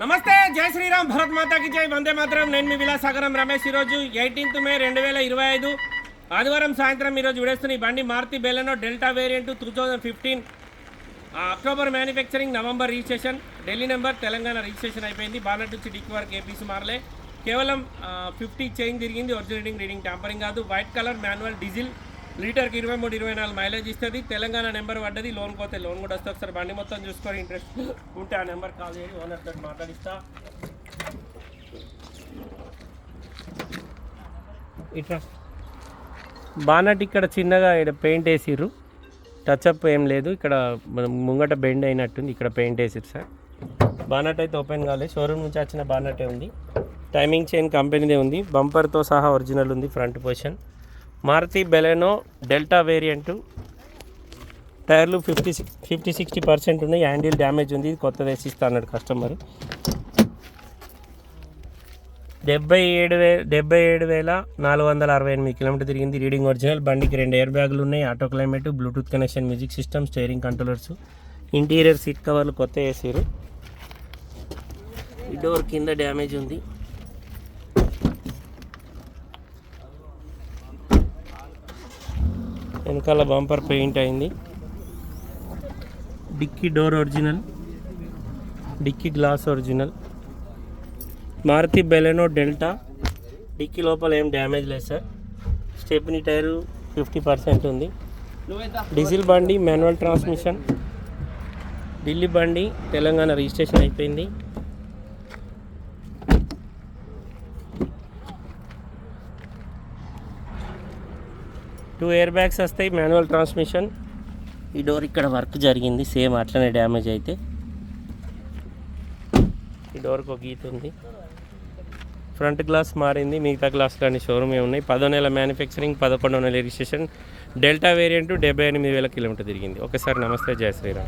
నమస్తే జై శ్రీరామ్ భరత్ మాతాకి జై వందే మాత్రం. నేను మీ విలాసాగరం రమేష్. ఈరోజు ఎయిటీన్త్ మే రెండు వేల ఇరవై ఐదు. ఆదివారం సాయంత్రం ఈరోజు విడేస్తున్న ఈ బండి Maruti Baleno Delta variant two thousand fifteen October manufacturing November registration. Delhi number Telangana registration అయిపోయింది. బానట్ నుంచి డిక్ వరకు ఏపీసీ మారలే. కేవలం ఫిఫ్టీ చేంజ్ తిరిగింది. ఒరిజినేటింగ్ రీడింగ్ రీడింగ్ ట్యాంపరింగ్ కాదు. వైట్ కలర్ మాన్యువల్ డీజిల్ లీటర్కి ఇరవై మూడు ఇరవై నాలుగు మైలేజ్ ఇస్తుంది. తెలంగాణ నెంబర్ పడ్డది. లోన్ పోతే లోన్ కూడా వస్తే ఒకసారి బండి మొత్తం చూసుకొని ఇంట్రెస్ట్ ఉంటే ఆ నెంబర్ కాల్ చేయండి ఓనర్ తోటి మాట్లాడిస్తా. ఇట్లా. బానట్ ఇక్కడ చిన్నగా ఇక్కడ పెయింట్ వేసిర్రు. టచ్అప్ ఏం లేదు. ఇక్కడ మనం ముంగట బెండ్ అయినట్టుంది. ఇక్కడ పెయింట్ వేసిర్రు సార్. బానట్ అయితే ఓపెన్ కాలేదు. షోరూమ్ నుంచి వచ్చిన బానటే ఉంది. టైమింగ్ చైన్ కంపెనీదే ఉంది. బంపర్తో సహా ఒరిజినల్ ఉంది. Front position Maruti Baleno Delta variant. టైర్లు fifty six fifty sixty percent ఉన్నాయి. హ్యాండిల్ డ్యామేజ్ ఉంది. ఇది కొత్తది వేసిస్తా అన్నాడు కస్టమర్. డెబ్బై ఏడు వే డెబ్బై ఏడు వేల నాలుగు వందల అరవై ఎనిమిది కిలోమీటర్ తిరిగింది. Reading original. బండికి రెండు ఎయిర్ బ్యాగులు ఉన్నాయి. Auto climate Bluetooth connection music system steering controllers. Interior seat కవర్లు కొత్త వేసారు ఈ డోర్ కింద డ్యామేజ్ ఉంది. వెనకాల బంపర్ పెయింట్ అయింది. Dicky door original dicky glass original. Maruti Baleno Delta. Dicky లోపల ఏం డ్యామేజ్ లేదు sir. Stepney tyre fifty percent ఉంది. డీజిల్ బండి మాన్యువల్ ట్రాన్స్మిషన్. ఢిల్లీ బండి తెలంగాణ రిజిస్ట్రేషన్ అయిపోయింది. టూ ఇయర్ బ్యాగ్స్ వస్తాయి మాన్యువల్ ట్రాన్స్మిషన్ ఈ డోర్ ఇక్కడ వర్క్ జరిగింది సేమ్ అట్లనే డ్యామేజ్ అయితే. ఈ డోర్కి ఒక గీత ఉంది. ఫ్రంట్ గ్లాస్ మారింది మిగతా గ్లాసులు అన్ని షోరూమ్ ఉన్నాయి. పదో నెల మ్యానుఫ్యాక్చరింగ్ పదకొండో నెల రిజిస్ట్రేషన్ డెల్టా వేరియంట్ డెబ్బై ఎనిమిది వేల కిలోమీటర్ తిరిగింది. ఒకసారి నమస్తే జయ శ్రీరామ్.